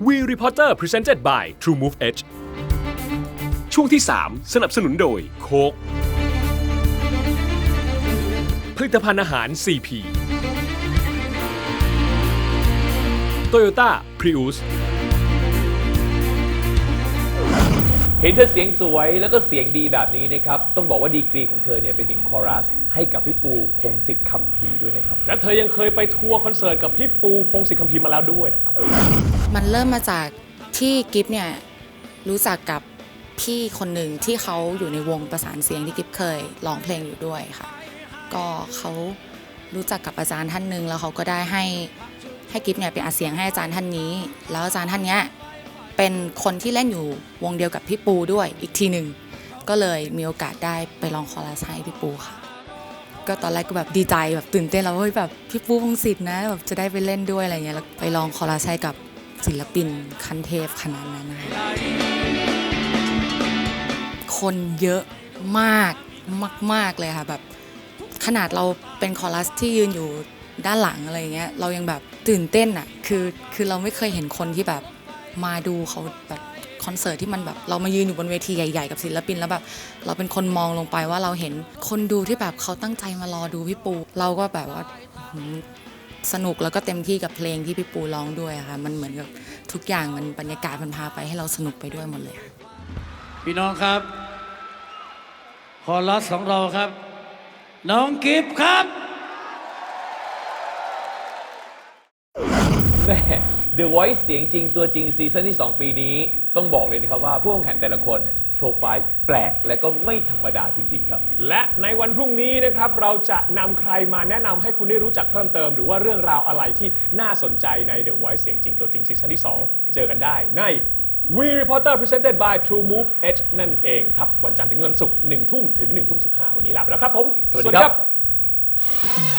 Reporter Presented by True Move Edge ช่วงที่ 3 สนับสนุนโดยโคกผลิตภัณฑ์อาหาร CP Toyota Prius เห็นเธอเสียงสวยแล้วก็เสียงดีแบบนี้นะครับ ต้องบอกว่าดีกรีของเธอเนี่ยเป็นถึงคอรัส ให้กับพี่ปูพงศิษฐ์คำพีร์ด้วยนะครับ และเธอยังเคยไปทัวร์คอนเสิร์ตกับพี่ปูพงศิษฐ์คัมภีร์มาแล้วด้วยนะครับ มันเริ่มมาจากที่กิฟเนี่ย รู้จักกับพี่คนหนึ่งที่เขาอยู่ในวงประสานเสียงที่กิฟเคยร้องเพลงอยู่ด้วยค่ะ ก็เขารู้จักกับอาจารย์ท่านหนึ่งแล้วเขาก็ได้ให้ให้กิฟเนี่ยไปอัดเสียงให้อาจารย์ท่านนี้ แล้วอาจารย์ท่านเนี้ยเป็นคนที่เล่นอยู่วงเดียวกับพี่ปูด้วยอีกทีหนึ่งก็เลยมีโอกาสได้ไปลองคอรัสให้พี่ปูค่ะ ก็ตอนแรกก็แบบดีใจแบบตื่นเต้นแล้วเฮ้ยแบบพี่ปูพงศิษฐ์นะแบบจะได้ไปเล่นด้วยอะไรเงี้ยแล้วไปลองคอรัสให้กับ ศิลปินคันเทพขนาดนั้นนะคะคนเยอะมากมาก ๆ เลยค่ะแบบขนาดเราเป็นคอรัสที่ยืนอยู่ด้านหลังอะไรเงี้ยเรายังแบบตื่นเต้นอะคือคือเราไม่เคยเห็นคนที่แบบมาดูเขาแบบคอนเสิร์ตที่มันแบบเรามายืนอยู่บนเวทีใหญ่ ๆ กับศิลปินแล้วแบบเราเป็นคนมองลงไปว่าเราเห็นคนดูที่แบบเขาตั้งใจมารอดูพี่ปู เราก็แบบว่า สนุกแล้วก็เต็มที่กับเพลงที่พี่ปูร้องด้วยอะค่ะ มันเหมือนกับทุกอย่างมันบรรยากาศมันพาไปให้เราสนุกไปด้วยหมดเลยค่ะ พี่น้องครับคอรัสของเราครับ น้องกิฟต์ครับ แม่ The Voice เสียงจริงตัวจริงซีซั่นที่ 2 ปีนี้ ต้องบอกเลยนะครับว่าผู้แข่งขันแต่ละคน โปรไฟล์แปลกและก็ไม่ธรรมดาจริง ๆ ครับ และในวันพรุ่งนี้นะครับ เราจะนำใครมาแนะนำให้คุณได้รู้จักเพิ่มเติม หรือว่าเรื่องราวอะไรที่น่าสนใจใน The Voice เสียงจริงตัวจริงซีซั่นที่ 2 เจอกันได้ใน We Reporter Presented by True Move Edge นั่นเองครับ วันจันทร์ถึงวันศุกร์1ทุ่มถึง1ทุ่ม15วันนี้ลาไปแล้วครับผม สวัสดีครับ